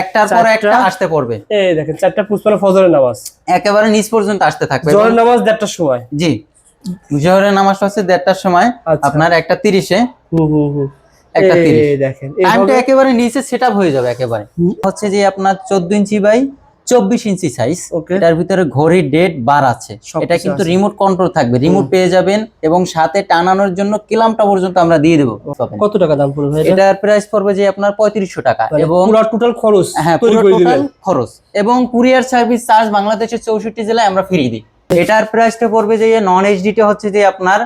একটার পর একটা আসতে পড়বে। এই দেখেন চারটা পুষ্পালা ফজরের নামাজ। একেবারে নিচ পর্যন্ত আসতে থাকবে। জোহরের নামাজ দেড়টার সময়। জি। জোহরের নামাজ হচ্ছে দেড়টার সময়। আচ্ছা। আপনার একটা তিরিশে। একটা তিরিশ। দেখেন টাইমটা একেবারে নিচে সেট হয়ে যাবে একেবারে। হচ্ছে যে আপনার চোদ্দ ইঞ্চি বাই চব্বিশ ইঞ্চি সাইজ এটার ভিতরে ঘড়ি ডেট বার আছে। এটা কিন্তু রিমোট কন্ট্রোল থাকবে রিমোট পেয়ে যাবেন এবং সাথে টানানোর জন্য কিলামটা পর্যন্ত আমরা দিয়ে দেবো কত টাকা দাম পড়বে এটা? এটার প্রাইস পড়বে যে আপনার পঁয়ত্রিশশো টাকা মানে এবং টোটাল খরচ হ্যাঁ টোটাল খরচ এবং কুরিয়ার সার্ভিস চার্জ বাংলাদেশের চৌষট্টি জেলায় আমরা ফিরিয়ে দিই। এটার প্রাইসটা পড়বে যে নন এইচডিটা হচ্ছে যে আপনার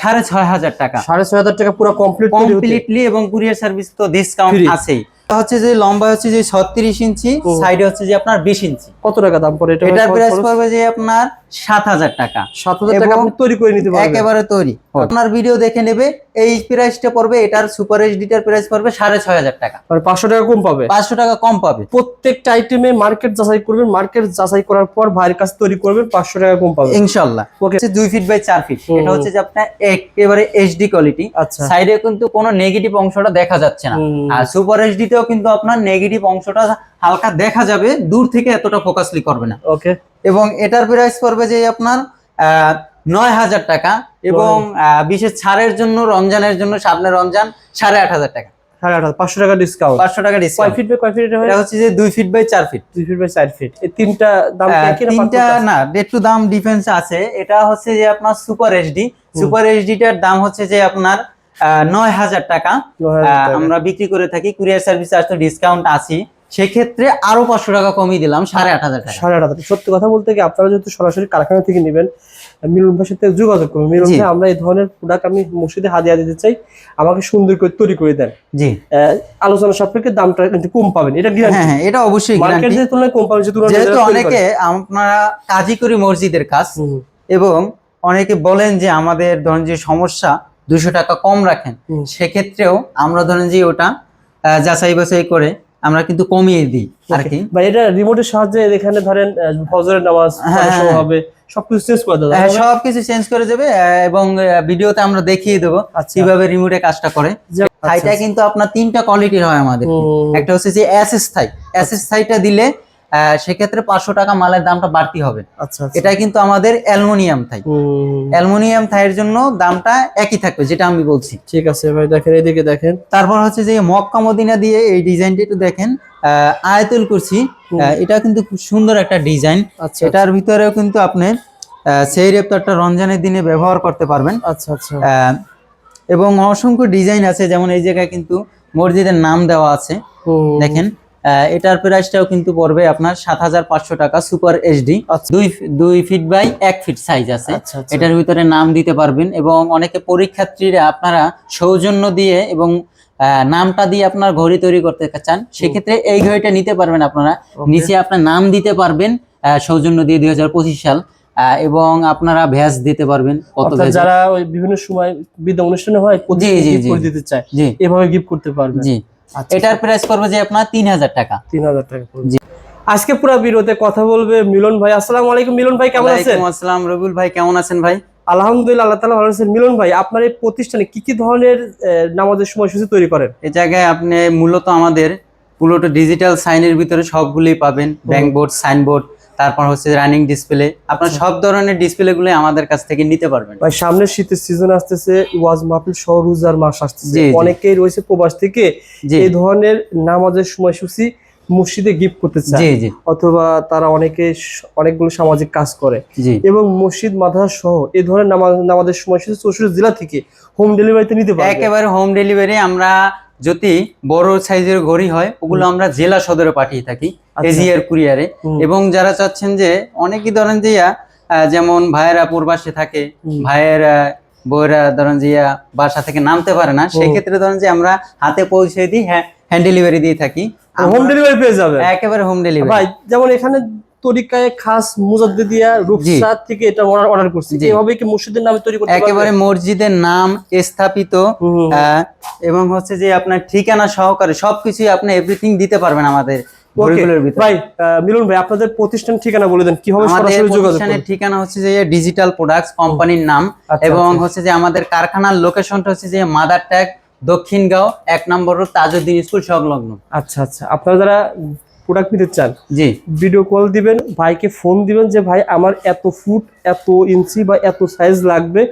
সাড়ে ছয় হাজার টাকা। সাড়ে ছয় হাজার টাকা পুরো কমপ্লিট কমপ্লিটলি এবং কুরিয়ার সার্ভিস তো ডিসকাউন্ট। আছেই। হচ্ছে যে লম্বা হচ্ছে যে ছত্রিশ ইঞ্চি সাইডে হচ্ছে যে আপনার বিশ ইঞ্চি। কত টাকা দাম পড়ে? এটা এটার প্রাইস পড়বে যে আপনার সাত হাজার টাকা। আপনি তৈরি করে নিতে পারবেন। একেবারে তৈরি। আপনার ভিডিও দেখে নেবে এই প্রাইসটা পড়বে এটার সুপার এইচডিটার প্রাইস পড়বে সাড়ে ছয় হাজার টাকা। মানে পাঁচশো টাকা কম পাবে? পাঁচশো টাকা কম পাবে। প্রত্যেকটা আইটেমে মার্কেট যাচাই করবেন মার্কেট যাচাই করার পর ভাইয়ের কাছে তৈরি করবেন পাঁচশো টাকা কম পাবে। ইনশাল্লাহ. হচ্ছে দুই ফিট বাই চার ফিট এটা হচ্ছে যে আপনার একেবারে এইচডি কোয়ালিটি আচ্ছা। সাইডে কিন্তু কোনো নেগেটিভ অংশটা দেখা যাচ্ছে না। আর সুপার এইচডি তেও কিন্তু আপনার নেগেটিভ অংশটা হালকা দেখা যাবে দূর থেকে এতটা ফোকাসলি করবে না। ওকে এবং এটার প্রাইস পড়বে যে আপনার আহ, নয় হাজার টাকা এবং বিশেষ ছাড়ের জন্য রমজানের জন্য সামনে রমজান সাড়ে আট হাজার টাকা। সাড়ে আট হাজার পাঁচশো টাকা ডিসকাউন্ট পাঁচশো টাকা ডিসকাউন্ট ফিট বাই কয় ফিট এটা হচ্ছে যে দুই ফিট বাই চার ফিট দুই ফিট বাই চার ফিট এই তিনটা দাম আহ, একই না তিনটা না একটু দাম ডিফারেন্স আছে। এটা হচ্ছে যে আপনার সুপার এইচডি সুপার এইচডিটার দাম হচ্ছে যে আপনার নয় হাজার টাকা। আমরা বিক্রি করে থাকি কুরিয়ার সার্ভিস আর তো ডিসকাউন্ট আছি। সেক্ষেত্রে আরও পাঁচশো টাকা কমিয়ে দিলাম সাড়ে আট হাজার টাকা। সাড়ে আট হাজার সত্যি কথা বলতে কি আপনারা যেহেতু সরাসরি কারখানা থেকে নেবেন মিলন ভাইয়ের সাথে যোগাযোগ করবেন মিলন ভাই আমরা এই ধরনের প্রোডাক্ট আমি মসজিদে হাদিয়া দিতে চাই। আমাকে সুন্দর করে তৈরি করে দেন। জি। আলোচনা সাপেক্ষে দামটা কিন্তু কম পাবেন। এটা হ্যাঁ গ্যারান্টি হ্যাঁ এটা অবশ্যই মার্কেট যে তুলনায় কম পাবেন যেহেতু অনেকে। আপনারা কাজী করি মসজিদের কাজ এবং অনেকে বলেন যে আমাদের ধরেন যে সমস্যা দুশো টাকা কম রাখেন সেক্ষেত্রেও আমরা ধরেন যে ওটা যাচাই বাছাই করে আমরা কিন্তু কমিয়ে দিই আর কি। বা এটা রিমোটের সাহায্যে এখানে ধরেন ফজরের নামাজ হ্যাঁ, হ্যাঁ। হবে সবকিছু চেঞ্জ করে দেবে হ্যাঁ, সবকিছু চেঞ্জ করে দেবে এবং ভিডিওতে আমরা দেখিয়ে দেবো আচ্ছা। কীভাবে রিমোটে কাজটা করে। থাইটা আচ্ছা, কিন্তু আপনার তিনটা কোয়ালিটির হয় আমাদের। একটা হচ্ছে যে এসএস থাই এসএস থাইটা দিলে সেক্ষেত্রে পাঁচশো টাকা মালের দামটা বাড়তি হবে। আচ্ছা আচ্ছা। এটা কিন্তু আমাদের অ্যালুমিনিয়াম থাই। অ্যালুমিনিয়াম থাইয়ের জন্য দামটা একই থাকবে যেটা আমি বলছি। ঠিক আছে ভাই দেখেন এদিকে দেখেন। তারপর হচ্ছে যে মক্কা মদিনা দিয়ে এই ডিজাইনটা একটু দেখেন। আয়াতুল কুরসি এটা কিন্তু খুব সুন্দর একটা ডিজাইন। আচ্ছা এটার ভিতরেও কিন্তু আপনি সেই রেপ্তারটা রমজানের দিনে ব্যবহার করতে পারবেন। আচ্ছা আচ্ছা। এবং অসংখ্য ডিজাইন আছে যেমন এই জায়গায় কিন্তু মসজিদের নাম দেওয়া আছে। দেখেন এটার প্রাইসটাও কিন্তু পড়বে আপনার সাত হাজার পাঁচশো টাকা সুপার এইচডি। দুই দুই ফিট বাই এক ফিট সাইজ আছে। আচ্ছা আচ্ছা। এটার ভিতরে নাম দিতে পারবেন এবং অনেকে পরীক্ষার্থীরা আপনারা সৌজন্য দিয়ে এবং নামটা দিয়ে আপনার ঘড়ি তৈরি করতে চান সেক্ষেত্রে এই ঘড়িটা নিতে পারবেন আপনারা। নিচে আপনার নাম দিতে পারবেন সৌজন্য দিয়ে দুই হাজার পঁচিশ সাল আহ, এবং আপনারা ভ্যাস দিতে পারবেন কত যারা বিভিন্ন সময় বিদ্যা অনুষ্ঠানে হয়। দিতে চায় এভাবে গিফট করতে পারবে জি। আচ্ছা, এটার প্রাইস পড়বে যে আপনার তিন হাজার টাকা। তিন হাজার টাকা। জি। আজকে পুরো বিরোধে কথা বলবে মিলন ভাই। আসসালামু আলাইকুম মিলন ভাই কেমন আছেন? আসসালাম রবিউল ভাই কেমন আছেন ভাই? আলহামদুলিল্লাহ আল্লাহ তালা ভালো আছেন। মিলন ভাই আপনার এই প্রতিষ্ঠানে কি কি ধরনের নামাজের সময়সূচি তৈরি করেন? এই জায়গায় আপনি মূলত আমাদের পুরোটা ডিজিটাল সাইনের ভিতরে সবগুলোই পাবেন। ব্যাংক বোর্ড সাইনবোর্ড তারপর হচ্ছে রানিং ডিসপ্লে আপনার। সব ধরনের ডিসপ্লে গুলো আমাদের কাছ থেকে নিতে পারবেন। ভাই সামনের শীতের সিজন আসতেছে ওয়াজ মাহফিল সহ রোজার মাস আসতেছে। অনেকেই রয়েছে প্রবাস থেকে এই ধরনের নামাজের সময়সূচি মসজিদে গিফট করতে চায়। অথবা তারা অনেকে অনেকগুলো সামাজিক কাজ করে। এবং মসজিদ মাদ্রাসা সহ এই ধরনের নামাজ নামাজের সময়সূচি চৌষট্টি জেলা থেকে হোম ডেলিভারিতে নিতে পারবে। একেবারে হোম ডেলিভারি আমরা যদি বড় সাইজের ঘড়ি হয় ওগুলো আমরা জেলা সদরে পাঠিয়ে থাকি আচ্ছা। এজিআর কুরিয়ারে। এবং যারা চাচ্ছেন যে অনেকেই ধরেন যেয়া যেমন ভাইয়েরা প্রবাসে থাকে। ভাইয়ের আহ, ধরেন যে ইয়া, বাসা থেকে নামতে পারে না সেক্ষেত্রে ধরেন যে আমরা হাতে পৌঁছে দিই হ্যাঁ হ্যান্ড ডেলিভারি দিয়ে থাকি। হোম ডেলিভারি পেয়ে যাবে একেবারে হোম ভাই ডেলিভারি যেমন এখানে তরিকায় খাস মুজাদ্দিদিয়া রূপসা থেকে এটা অর্ডার করছি। এভাবে কি মসজিদের নামে তৈরি করতে একেবারে মসজিদের নাম স্থাপিত এবং হচ্ছে যে আপনার ঠিকানা সহকারে সবকিছুই আপনি এভরিথিং দিতে পারবেন আমাদের ভাই মিলন ভাই আপনাদের প্রতিষ্ঠান ঠিকানা বলে দেন কীভাবে আমাদের সরাসরি যোগাযোগ প্রতিষ্ঠানের ঠিকানা হচ্ছে যে ডিজিটাল প্রোডাক্টস কোম্পানির নাম আচ্ছা, এবং আচ্ছা। হচ্ছে যে আমাদের কারখানার লোকেশনটা হচ্ছে যে মাদার ট্যাগ দক্ষিণগাঁও এক নম্বর তাজউদ্দিন স্কুল সংলগ্ন। আচ্ছা আচ্ছা। আপনারা যারা প্রোডাক্ট নিতে চান জি। ভিডিও কল দিবেন ভাইকে ফোন দিবেন যে ভাই আমার এত ফুট এত ইঞ্চি বা এত সাইজ লাগবে।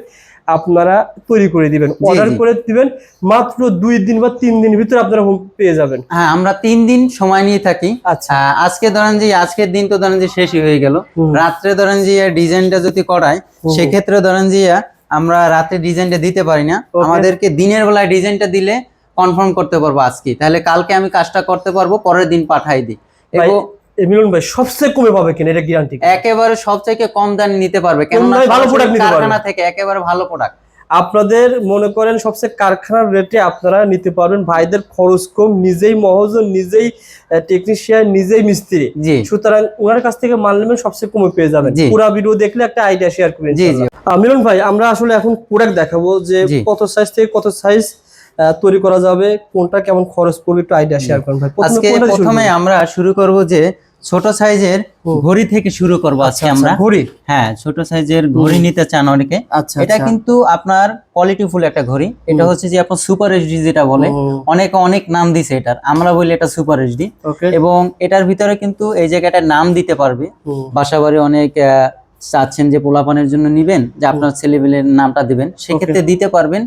আপনারা তৈরি করে দিবেন। অর্ডার করে দিবেন মাত্র দুই দিন বা তিন দিন ভিতরে আপনারা পেয়ে যাবেন। হ্যাঁ আমরা তিন দিন সময় নিয়ে থাকি। আচ্ছা। আজকে ধরেন যে আজকের দিন তো ধরেন যে শেষই হয়ে গেল। রাত্রে ধরেন যে ডিজাইনটা যদি করায়। সেক্ষেত্রে ধরেন যে আমরা রাতে ডিজাইনটা দিতে পারি না। আমাদেরকে দিনের বেলায় ডিজাইনটা দিলে কনফার্ম করতে পারব আজকে তাহলে কালকে আমি কাজটা করতে পারব পরের দিন পাঠাই দিই। এবং মিলন ভাই সবচেয়ে কমে পাবে কিনা এটা গ্যারান্টি একেবারে সবথেকে কম দামে নিতে পারবে কেননা ভালো product নিতে পারবে। কারখানা থেকে একেবারে ভালো প্রোডাক্ট আপনাদের মনে করেন সবচেয়ে কারখানার রেটে আপনারা নিতে পারবেন। ভাইদের খরচ কম নিজেই মহাজন নিজেই টেকনিশিয়ান নিজেই মিস্ত্রি। সুতরাং ওনার কাছ থেকে মাল নেবেন সবচেয়ে কমে পেয়ে যাবেন। পুরো ভিডিও দেখলে একটা আইডিয়া শেয়ার করবেন মিলন ভাই আমরা আসলে এখন প্রোডাক্ট দেখাবো যে কত সাইজ থেকে কত সাইজ তৈরি করা যাবে কোনটা কেমন খরচ পড়বে একটু আইডিয়া শেয়ার করেন ভাই। আজকে প্রথমে আমরা শুরু করব যে ছোট সাইজের ঘড়ি থেকে শুরু করব আচ্ছা, আজকে আমরা। আচ্ছা, ঘড়ি? হ্যাঁ ছোট সাইজের ঘড়ি নিতে চান অনেকে। আচ্ছা এটা কিন্তু আপনার কোয়ালিটিফুল একটা ঘড়ি। এটা হচ্ছে যে আপনার সুপার এইচডি যেটা বলে অনেকে অনেক নাম দিছে এটার। আমরা বলি এটা সুপার এইচডি এবং এটার ভিতরে কিন্তু এই জায়গাটার নাম দিতে পারবে। বাসাবাড়ি অনেক চাচ্ছেন যে পোলাপানের জন্য নিবেন যে আপনার ছেলেবেলের নামটা দিবেন সেক্ষেত্রে দিতে পারবেন।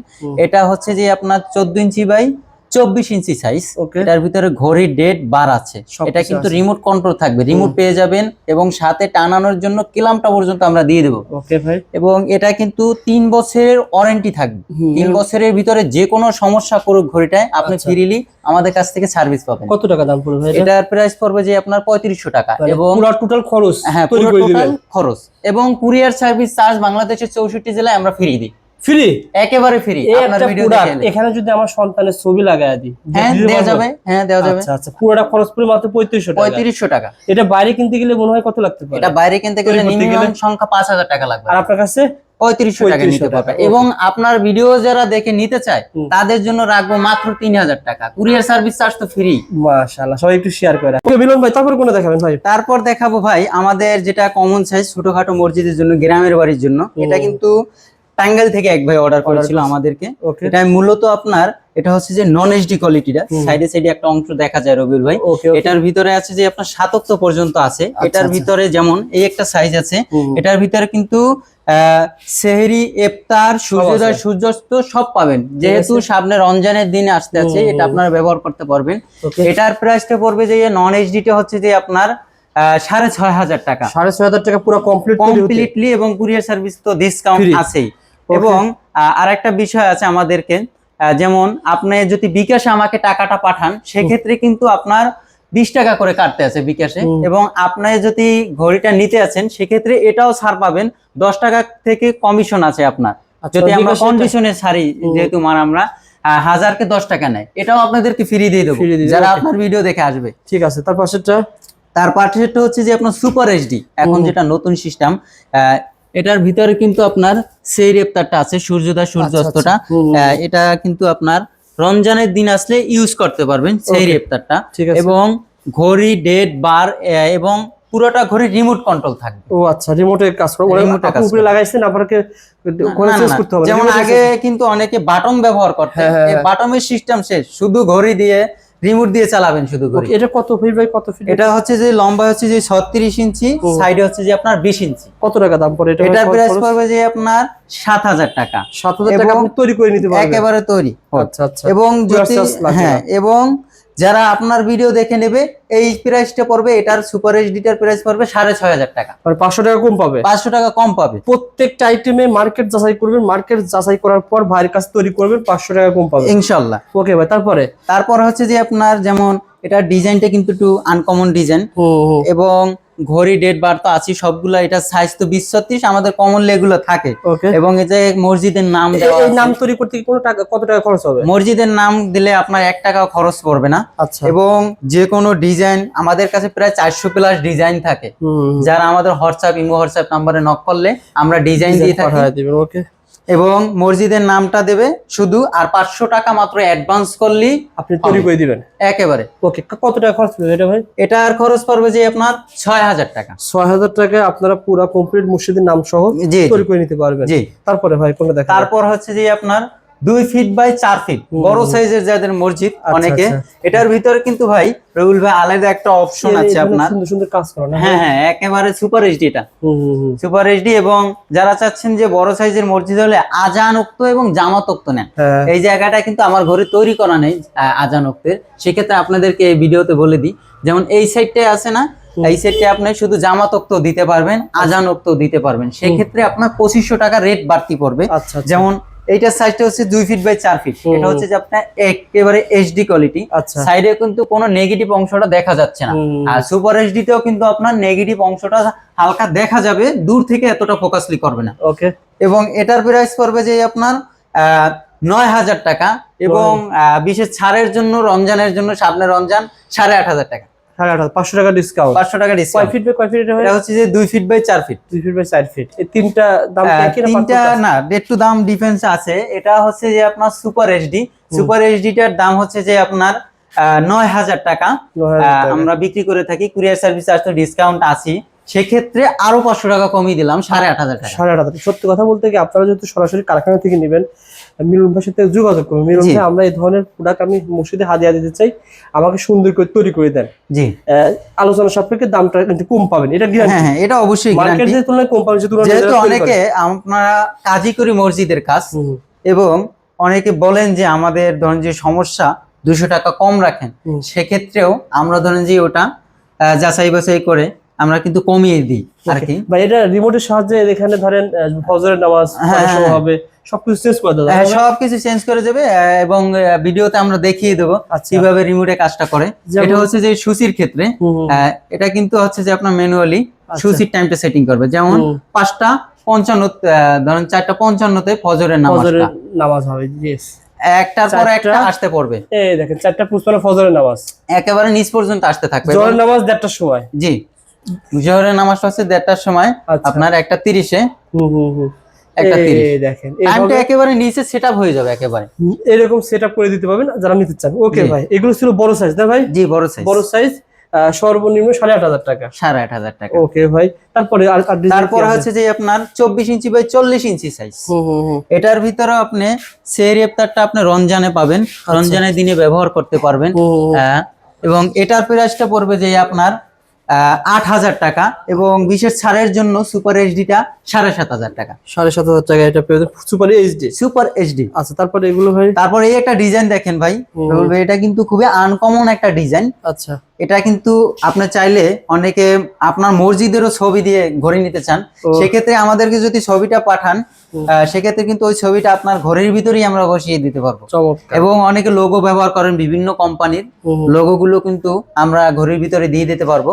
এটা হচ্ছে যে আপনার চোদ্দ ইঞ্চি বাই চব্বিশ ইঞ্চি সাইজ এটার ভিতরে ঘড়ি ডেট বার আছে। এটা কিন্তু রিমোট কন্ট্রোল থাকবে রিমোট পেয়ে যাবেন এবং সাথে টানানোর জন্য কিলামটা পর্যন্ত আমরা দিয়ে দেবো। এবং এটা কিন্তু তিন বছরের ওয়ারেন্টি থাকবে। তিন বছরের ভিতরে যে কোনো সমস্যা করুক ঘড়িটায় আপনি আচ্ছা। ফ্রিলি আমাদের কাছ থেকে সার্ভিস পাবেন। কত টাকা দাম পড়বে এটার প্রাইস পড়বে যে আপনার পঁয়ত্রিশশো টাকা এবং টোটাল খরচ হ্যাঁ পুরো টোটাল খরচ। এবং কুরিয়ার সার্ভিস চার্জ বাংলাদেশের চৌষট্টি জেলায় আমরা ফ্রি দিই। ফ্রি একেবারে ফ্রি আপনার ভিডিও প্রোডাক্ট দেখে এখানে যদি আমার সন্তানের ছবি লাগায় দিই হ্যাঁ দেওয়া যাবে হ্যাঁ দেওয়া যাবে। আচ্ছা আচ্ছা পুরোটা খরচ পড়ে মাত্র পঁয়ত্রিশশো টাকা। পঁয়ত্রিশশো টাকা। এটা বাইরে কিনতে গেলে মনে হয় কত লাগতে পারে? এটা বাইরে কিনতে গেলে মিনিমাম সংখ্যা পাঁচ হাজার টাকা লাগবে। আর আপনার কাছে পঁয়ত্রিশশো টাকা নিতে পারবে। এবং আপনার ভিডিও যারা দেখে নিতে চায় তাদের জন্য রাখব মাত্র তিন হাজার টাকা। কুরিয়ার সার্ভিস চার্জ তো ফ্রি মাশাআল্লাহ সবাই একটু শেয়ার করে ওকে মিলন ভাই তারপর কোনটা দেখাবেন ভাই? তারপর দেখাবো ভাই আমাদের যেটা কমন সাইজ ছোটখাটো মসজিদের জন্য গ্রামের বাড়ির জন্য। এটা কিন্তু টাঙ্গাইল থেকে এক ভাই অর্ডার করেছিল আমাদেরকে। এটা মূলত আপনার এটা হচ্ছে যে নন এইচডি কোয়ালিটিটা সাইডে সাইডে একটা অংশ দেখা যায় রবিউল ভাই। এটার ভিতরে আছে যে আপনার সাতত্ব পর্যন্ত আছে। আচ্ছা, এটার আচ্ছা। ভিতরে যেমন এই একটা সাইজ আছে এটার ভিতরে কিন্তু সেহরি ইফতার সূর্যোদয় সূর্যাস্ত সব পাবেন। যেহেতু সামনে রমজানের দিন আসতে আছে এটা। আপনারা ব্যবহার করতে পারবেন। এটার প্রাইসটা পড়বে যে নন এইচডিটা হচ্ছে যে আপনার সাড়ে ছয় হাজার টাকা। সাড়ে ছয় হাজার টাকা পুরো কমপ্লিট কমপ্লিটলি এবং কুরিয়ার সার্ভিস তো ডিসকাউন্ট. আছেই। এবং আহ, আরেকটা বিষয় আছে আমাদেরকে যেমন আপনি যদি বিকাশে আমাকে টাকাটা পাঠান সেক্ষেত্রে কিন্তু আপনার বিশ টাকা করে কাটতে আছে বিকাশে এবং আপনি যদি ঘড়িটা নিতে আছেন সেক্ষেত্রে এটাও ছাড় পাবেন। দশ টাকা থেকে কমিশন আছে আপনার। যদি আমরা কন্ডিশনে ছাড়ি যেহেতু মার আমরা হাজারকে দশ টাকা নেয়। এটাও আপনাদেরকে ফ্রি দিয়ে দেবো। যারা আপনার ভিডিও দেখে আসবে। ঠিক আছে তার পাশেরটা? তার পাশেরটা হচ্ছে যে আপনার সুপার এইচডি এখন যেটা নতুন সিস্টেম এটার ভিতরে কিন্তু আপনার সেই রেপ্তারটা আছে সূর্যোদয় সূর্যাস্তটা। আচ্ছা, হুম। আহ, এটা কিন্তু আপনার রমজানের দিন আসলে ইউজ করতে পারবেন সেই রেপ্তারটা। এবং ঘড়ি ডেট বার এবং পুরোটা ঘড়ি রিমোট কন্ট্রোল থাকবে। ও আচ্ছা রিমোটে কাজ করে। Remote এ আপনি কাজ উপরে লাগাইছেন আপনাকে না, চেঞ্জ করতে হবে যেমন আগে কিন্তু অনেকে বাটন ব্যবহার করতে এই। বাটনের সিস্টেম শেষ। শুধু ঘড়ি দিয়ে রিমোট দিয়ে চালাবেন শুধু করে। এটা কত ফিট বাই কত ফিট এটা হচ্ছে যে লম্বা হচ্ছে যে ছত্রিশ ইঞ্চি সাইডে হচ্ছে যে আপনার বিশ ইঞ্চি। কত টাকা দাম পড়ে? এটা এটার প্রাইস পড়বে যে আপনার সাত হাজার টাকা। সাত হাজার টাকা এবং আপনি তৈরি করে নিতে পারবেন। একেবারে তৈরি। আচ্ছা আচ্ছা। এবং যদি হ্যাঁ এবং যারা আপনার ভিডিও দেখে নেবে এই প্রাইসটা পড়বে এটার সুপার এইচডিটার প্রাইস পড়বে সাড়ে ছয় হাজার টাকা। পাঁচশো টাকা কম পাবে? পাঁচশো টাকা কম পাবে। প্রত্যেকটা আইটেমে মার্কেট যাচাই করবেন মার্কেট যাচাই করার পর ভাইয়ের কাছে তৈরি করবেন পাঁচশো টাকা কম পাবে। ইনশাল্লাহ। ওকে ভাই তারপরে? তারপর হচ্ছে যে আপনার যেমন এটা ডিজাইনটা কিন্তু একটু আনকমন ডিজাইন এবং ঘড়ি ডেট বার তো আছে সবগুলো এটা সাইজ তো বিশ ছত্রিশ আমাদের কমন এগুলো থাকে। এবং এই যে মসজিদের নাম এই নাম তৈরি করতে কোনো টাকা কত টাকা খরচ হবে? মসজিদের নাম দিলে আপনার এক টাকাও খরচ পড়বে না। আচ্ছা। এবং যে কোনো ডিজাইন আমাদের কাছে প্রায় চারশো প্লাস ডিজাইন থাকে। যারা আমাদের হোয়াটসঅ্যাপ ইমো হোয়াটসঅ্যাপ নাম্বারে নক করলে আমরা ডিজাইন দিয়ে থাকি। ওকে এবং মসজিদের নামটা দেবে শুধু আর পাঁচশো টাকা মাত্র অ্যাডভান্স করলেই আপনি তৈরি করে দিবেন? একেবারে। ওকে কত টাকা খরচ পড়বে এটা ভাই? এটা আর খরচ পড়বে যে আপনার ছয় হাজার টাকা। ছয় হাজার টাকা আপনারা পুরো কমপ্লিট মসজিদের নাম সহ তৈরি করে নিতে পারবেন। জি। তারপরে ভাই কোনটা দেখা তারপর হচ্ছে যে আপনার দুই ফিট বাই চার ফিট। বড় সাইজের যাদের মসজিদ আচ্ছা, অনেকে। আচ্ছা। এটার ভিতরে কিন্তু ভাই রবিউল ভাই আলাদা একটা অপশন আছে আপনার। সুন্দর সুন্দর কাজ করা হ্যাঁ হ্যাঁ একেবারে সুপার এইচডি এটা সুপার এইচডি এবং যারা চাচ্ছেন যে বড় সাইজের মসজিদ হলে আজান আজানোক্ত এবং জামাতোক্ত নেন। হ্যাঁ। এই জায়গাটা কিন্তু আমার ঘরে তৈরি করা নেই আহ, আজানোক্তের সেক্ষেত্রে আপনাদেরকে এই ভিডিওতে বলে দিই যেমন এই সাইডটায় আছে না এই সাইডটা আপনি শুধু জামাতোক্ত দিতে পারবেন আজানোক্ত দিতে পারবেন। সেক্ষেত্রে আপনার পঁচিশশো টাকা রেট বাড়তি পড়বে। আচ্ছা। যেমন এইটার সাইজটা হচ্ছে দুই ফিট বাই চার ফিট এটা হচ্ছে যে আপনার একেবারে এইচডি কোয়ালিটি সাইডে কিন্তু কোনো নেগেটিভ অংশটা দেখা যাচ্ছে না। আর সুপার এইচডি তেও কিন্তু আপনার নেগেটিভ অংশটা হালকা দেখা যাবে দূর থেকে এতটা ফোকাসলি করবে না। ওকে এবং এটার প্রাইস পড়বে যে আপনার আহ, নয় হাজার টাকা এবং আহ, বিশেষ ছাড়ের জন্য রমজানের জন্য সামনে রমজান সাড়ে আট হাজার টাকা। সাড়ে আট হাজার, পাঁচশো টাকা ডিসকাউন্ট পাঁচশো টাকা কয় ফিট বাই কয় ফিট এটা হয় হচ্ছে যে দুই ফিট বাই চার ফিট দুই ফিট বাই চার ফিট এই তিনটা দাম না তিনটা না একটু দাম ডিফারেন্স আছে। এটা হচ্ছে যে আপনার সুপার এইচডি সুপার এইচডিটার দাম হচ্ছে যে আপনার নয় হাজার টাকা। আমরা বিক্রি করে থাকি। কুরিয়ার সার্ভিস আসতে ডিসকাউন্ট আছি। সেক্ষেত্রে আরও পাঁচশো টাকা কমিয়ে দিলাম সাড়ে আট হাজার টাকা। সাড়ে আট হাজার সত্যি কথা বলতে কি আপনারা যেহেতু সরাসরি কারখানা থেকে নেবেন মিলন ভাইয়ের সাথে যোগাযোগ করবেন মিলন ভাই আমরা এই ধরনের প্রোডাক্ট আমি মসজিদে হাদিয়া দিতে চাই আমাকে সুন্দর করে তৈরি করে দেন। জি। আলোচনা সাপেক্ষে দামটা কিন্তু কম পাবেন এটা হ্যাঁ হ্যাঁ এটা অবশ্যই মার্কেটের তুলনায় কম পাবেন যেহেতু অনেকে আপনারা কাজই করি মসজিদের কাজ এবং অনেকে বলেন যে আমাদের ধরেন যে সমস্যা দুশো টাকা কম রাখেন সেক্ষেত্রেও আমরা ধরেন যে ওটা যাচাই বাছাই করে আমরা কিন্তু কমিয়ে দিই আর কি বা এটা রিমোটের সাহায্যে এখানে ধরেন ফজরের নামাজ হ্যাঁ, অনেক হ্যাঁ। হবে সবকিছু চেঞ্জ করে দেওয়া হ্যাঁ। সবকিছু চেঞ্জ করে দেবে এবং ভিডিওতে আমরা দেখিয়ে দেবো আচ্ছা। কীভাবে রিমোটে কাজটা করে। এটা হচ্ছে যে সুসির ক্ষেত্রে এটা কিন্তু হচ্ছে যে আপনার ম্যানুয়ালি আচ্ছা। সুসির টাইমটা সেটিং করবে। যেমন। পাঁচটা পঞ্চান্ন ধরেন চারটা পঞ্চান্নতে ফজরের ফজরের নামাজটা নামাজ হবে একটার পর একটা আসতে পড়বে। এই দেখেন চারটা পুষ্পানো ফজরের নামাজ। একেবারে নিচ পর্যন্ত আসতে থাকবে। জোহরের নামাজ দেড়টার সময়। জি। জোহরের নামাজটা হচ্ছে দেড়টার সময় আচ্ছা। আপনার একটা তিরিশে। একটা তিরিশ। দেখেন টাইমটা একেবারে নিচে সেট হয়ে যাবে একেবারে। এরকম সেট করে দিতে পারবেন যারা নিতে চান। ওকে ভাই এগুলো ছিল বড় সাইজ না ভাই? জি বড় সাইজ বড় সাইজ সর্বনিম্ন সাড়ে আট হাজার টাকা। সাড়ে আট হাজার টাকা। ওকে ভাই তারপরে তারপর হচ্ছে যে আপনার চব্বিশ ইঞ্চি বাই চল্লিশ ইঞ্চি সাইজ এটার ভিতরে আপনি সেই রেপ্তারটা আপনি রমজানে পাবেন। রমজানের দিনে ব্যবহার করতে পারবেন। আহ, এবং এটার প্রাইসটা পড়বে যে আপনার আট হাজার টাকা এবং বিশেষ ছাড়ের জন্য সুপার এইচডিটা সাড়ে সাত হাজার টাকা। সাড়ে সাত হাজার টাকা এটা সুপার এইচডি সুপার এইচডি আচ্ছা তারপরে এগুলো ভাই? তারপর এই একটা ডিজাইন দেখেন ভাই। এটা কিন্তু খুবই আনকমন একটা ডিজাইন। আচ্ছা। এটা কিন্তু আপনি চাইলে অনেকে আপনার মসজিদেরও ছবি দিয়ে ঘরে নিতে চান। সেক্ষেত্রে আমাদেরকে যদি ছবিটা পাঠান সেক্ষেত্রে কিন্তু ওই ছবিটা আপনার ঘরের ভিতরেই আমরা বসিয়ে দিতে পারব। এবং অনেকে লোগো ব্যবহার করেন বিভিন্ন কোম্পানির লোগো গুলো কিন্তু আমরা ঘরের ভিতরে দিয়ে দিতে পারব।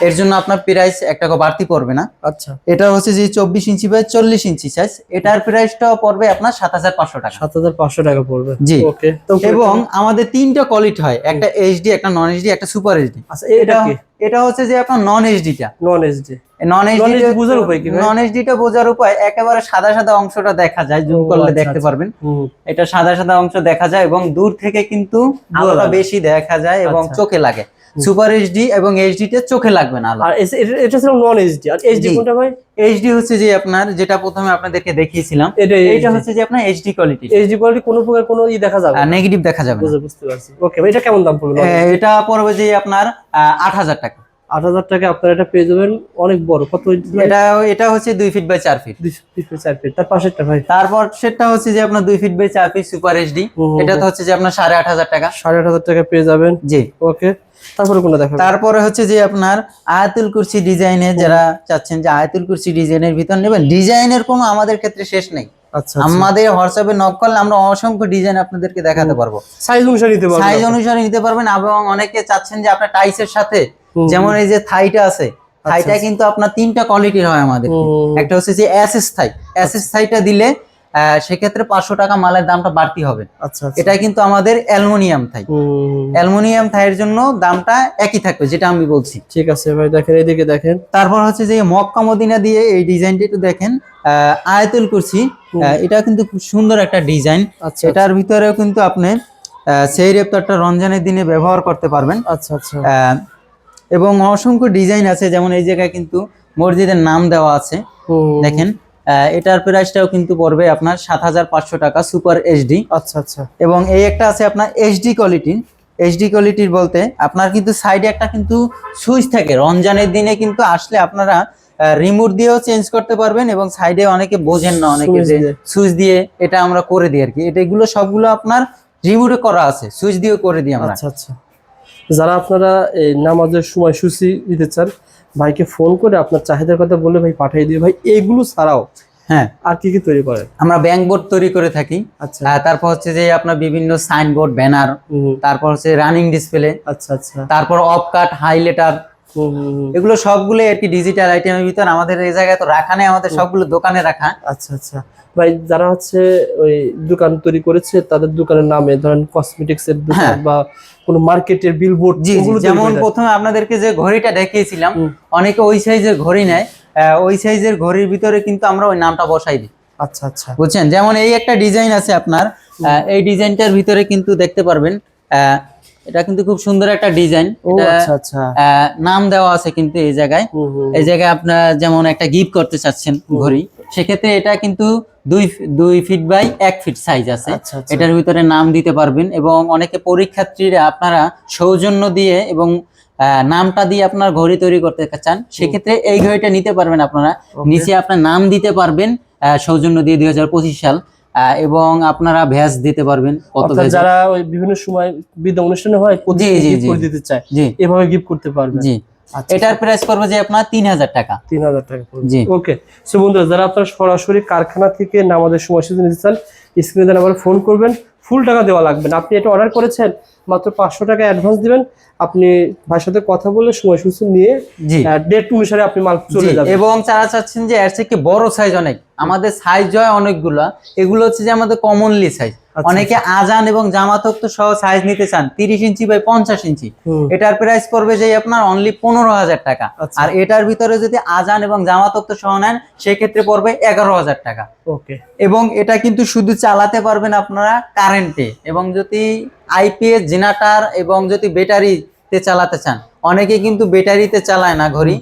এর জন্য আপনার প্রাইস এক টাকা বাড়তি পড়বে না। আচ্ছা। এটা হচ্ছে যে চব্বিশ ইঞ্চি বাই চল্লিশ ইঞ্চি সাইজ এটার প্রাইসটাও পড়বে আপনার সাত হাজার পাঁচশো টাকা। সাত হাজার পাঁচশো টাকা পড়বে। জি। ওকে এবং আমাদের তিনটা কোয়ালিটি হয় একটা এইচডি একটা নন এইচডি একটা সুপার এইচডি আচ্ছা এটা এটা কি? এটা হচ্ছে যে আপনার নন এইচডিটা নন এইচডি নন এইচডি বোঝার উপায় কি? নন এইচডিটা বোঝার উপায় একেবারে সাদা সাদা অংশটা দেখা যায় জুম করলে আচ্ছা, দেখতে আচ্ছা। পারবেন। এটা সাদা সাদা অংশ দেখা যায় এবং দূর থেকে কিন্তু আলোটা বেশি দেখা যায় এবং আচ্ছা। চোখে লাগে। সুপার এইচডি এবং এইচডি তে চোখে লাগবে না আর এটা- ছিল নন এইচডি আর এইচডি। কোনটা ভাই? এইচডি হচ্ছে যে আপনার যেটা প্রথমে আপনাদেরকে দেখিয়েছিলাম এটা এটা হচ্ছে যে আপনার এইচডি কোয়ালিটি এইচডি কোয়ালিটি কোনো প্রকার কোনো ই দেখা যাবে। নেগেটিভ দেখা যাবে বুঝতে পারছি। ওকে ভাই এটা কেমন দাম পড়বে এটা পড়বে যে আপনার আট হাজার টাকা। আট হাজার টাকা আপনারা এটা পেয়ে যাবেন। অনেক বড়। কত এটা এটা হচ্ছে দুই ফিট বাই চার ফিট দুই চার ফিট তার পাশেরটা ভাই? তারপর সেটা হচ্ছে যে আপনার দুই ফিট বাই চার ফিট সুপার এইচডি এটা তো হচ্ছে যে আপনার সাড়ে আট হাজার টাকা। সাড়ে আট হাজার টাকা পেয়ে যাবেন। জি। ওকে। তারপরে কোনটা দেখাবেন তারপরে হচ্ছে যে আপনার আয়াতুল কুরসি ডিজাইনের যারা চাচ্ছেন যে আয়াতুল কুরসি ডিজাইনের ভিতর নেবেন ডিজাইনের কোনো আমাদের ক্ষেত্রে শেষ নেই। আচ্ছা আমাদের হোয়াটসঅ্যাপে নক করলে আমরা অসংখ্য ডিজাইন আপনাদেরকে দেখাতে পারব। সাইজ অনুসারে নিতে পারবেন সাইজ অনুসারে নিতে পারবেন এবং অনেকে চাচ্ছেন যে আপনার টাইসের সাথে। যেমন এই যে থাইটা আছে থাইটা কিন্তু আপনার তিনটা কোয়ালিটির হয় আমাদের। একটা হচ্ছে যে এসএস থাই এসএস থাইটা দিলে সেক্ষেত্রে পাঁচশো টাকা মালের দামটা বাড়তি হবে। আচ্ছা আচ্ছা। এটা কিন্তু আমাদের অ্যালুমিনিয়াম থাই অ্যালুমিনিয়াম থাইয়ের জন্য দামটা একই থাকবে যেটা আমি বলছি। ঠিক আছে ভাই দেখেন এইদিকে দেখেন। তারপর হচ্ছে যে মক্কা মদিনা দিয়ে এই ডিজাইনটা একটু দেখেন আহ, আয়াতুল কুরসি এটা কিন্তু খুব সুন্দর একটা ডিজাইন আচ্ছা এটার ভিতরেও কিন্তু আপনি সেই রেপ্তারটা রমজানের দিনে ব্যবহার করতে পারবেন। আচ্ছা আচ্ছা। এবং অসংখ্য ডিজাইন আছে যেমন এই জায়গায় কিন্তু মসজিদের নাম দেওয়া আছে। দেখেন এটার প্রাইসটাও কিন্তু পড়বে আপনার সাত হাজার পাঁচশো টাকা সুপার এইচডি আচ্ছা আচ্ছা। এবং এই একটা আছে আপনার এইচডি কোয়ালিটির এইচডি কোয়ালিটির বলতে আপনার কিন্তু সাইডে একটা কিন্তু সুইচ থাকে। রমজানের দিনে কিন্তু আসলে আপনারা রিমোট দিয়েও চেঞ্জ করতে পারবেন এবং সাইডে অনেকে বোঝেন না অনেকে যে সুইচ দিয়ে এটা আমরা করে দিই আর কি। এটা এগুলো সবগুলো আপনার রিমোটে করা আছে সুইচ দিয়েও করে দিই আমরা। আচ্ছা আচ্ছা। যারা আপনারা এই নামাজের সময় সময়সূচি দিতে চান ভাইকে ফোন করে আপনার চাহিদার কথা বলে ভাই পাঠিয়ে দিবে ভাই এইগুলো ছাড়াও হ্যাঁ। আর কি কি তৈরি করেন? আমরা ব্যাংক বোর্ড তৈরি করে থাকি। আচ্ছা। তারপর হচ্ছে যে আপনার বিভিন্ন সাইনবোর্ড ব্যানার তারপর হচ্ছে রানিং ডিসপ্লে আচ্ছা আচ্ছা। তারপর হাইলাইটার। এগুলো সবগুলো আর কি ডিজিটাল আইটেমের ভিতর আমাদের এই জায়গায় তো রাখা নেই আমাদের সবগুলো দোকানে রাখা। আচ্ছা আচ্ছা। ভাই যারা হচ্ছে ওই দোকান তৈরি করেছে তাদের দোকানের নামে ধরেন কসমেটিক্স এর দোকান হ্যাঁ। বা কোনো মার্কেটের বিলবোর্ড জি যেমন প্রথমে আপনাদেরকে যে ঘড়িটা দেখিয়েছিলাম অনেকে ওই সাইজের ঘড়ি নেয়। ওই সাইজের ঘড়ির ভিতরে কিন্তু আমরা ওই নামটা বসাই দিই। আচ্ছা আচ্ছা। বুঝছেন? যেমন এই একটা ডিজাইন আছে আপনার এই ডিজাইনটার ভিতরে কিন্তু দেখতে পারবেন আহ, এটা কিন্তু খুব সুন্দর একটা ডিজাইন আচ্ছা আচ্ছা। নাম দেওয়া আছে কিন্তু এই জায়গায়। এই জায়গায় আপনার যেমন একটা গিফট করতে চাচ্ছেন ঘড়ি সেক্ষেত্রে এটা কিন্তু দুই দুই ফিট বাই এক ফিট সাইজ আছে। আচ্ছা আচ্ছা। এটার ভিতরে নাম দিতে পারবেন এবং অনেকে পরীক্ষার্থীরা আপনারা সৌজন্য দিয়ে এবং নামটা দিয়ে আপনার ঘড়ি তৈরি করতে চান সেক্ষেত্রে এই ঘড়িটা নিতে পারবেন আপনারা। নিচে আপনার নাম দিতে পারবেন সৌজন্য দিয়ে দুই হাজার পঁচিশ সাল আহ, এবং আপনারা ভ্যাস দিতে পারবেন কত যারা ওই বিভিন্ন সময় বিদ্যা অনুষ্ঠানে হয়। দিতে চায় এভাবে গিফট করতে পারবেন। জি। এটার প্রাইস করবে যে আপনার তিন হাজার টাকা। তিন হাজার টাকা পড়বে। জি। ওকে সো বন্ধুরা যারা আপনারা সরাসরি কারখানা থেকে নামাজের সময় সুযোগ নিতে চান স্ক্রিনে দেন আবার ফোন করবেন। ফুল টাকা দেওয়া লাগবে না। আপনি এটা অর্ডার করেছেন মাত্র পাঁচশো টাকা অ্যাডভান্স দিবেন। আপনি ভাইয়ের সাথে কথা বলে সময়সূচি নিয়ে ডেট অনুসারে আপনি মাল চলে জি, যাবে এবং যারা চাচ্ছেন যে এর থেকে বড় সাইজ অনেক। আমাদের সাইজ হয় অনেকগুলা। এগুলো হচ্ছে যে আমাদের কমনলি সাইজ আচ্ছা, অনেকে আজান এবং জামাতত্ব সহ সাইজ নিতে চান তিরিশ ইঞ্চি বাই পঞ্চাশ ইঞ্চি। এটার প্রাইস পড়বে যে আপনার অনলি পনেরো হাজার টাকা। আচ্ছা। আর এটার ভিতরে যদি আজান এবং জামাতত্ব সহ নেন সেক্ষেত্রে পড়বে এগারো হাজার টাকা। ওকে। এবং এটা কিন্তু শুধু চালাতে পারবেন আপনারা কারেন্টে এবং যদি আইপিএস জেনারেটর এবং যদি ব্যাটারিতে চালাতে চান। অনেকে কিন্তু ব্যাটারিতে চালায় না ঘড়ি।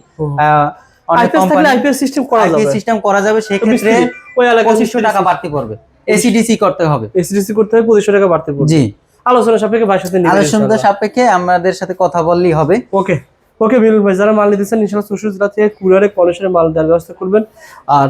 অনেক কোম্পানি আইপিএস সিস্টেম করা যাবে। সিস্টেম করা যাবে সেক্ষেত্রে মিস্ত্রি, ওই এলাকায় পঁচিশশো টাকা বাড়তি পড়বে। এসিডিসি করতে হবে। এসডিসি করতে হবে পঁচিশশো টাকা বাড়তে পড়বে। জি। আলোচনা সাপেক্ষে ভাইয়ের সাথে আলোচনা সাপেক্ষে আমাদের সাথে কথা বললেই হবে। ওকে। ওকে বিলুল ভাই যারা মাল নিতেছেন ইনশাল্লাহ চৌষট্টি জেলা থেকে কুরিয়ারে কলেজের মাল দেওয়ার ব্যবস্থা করবেন। আর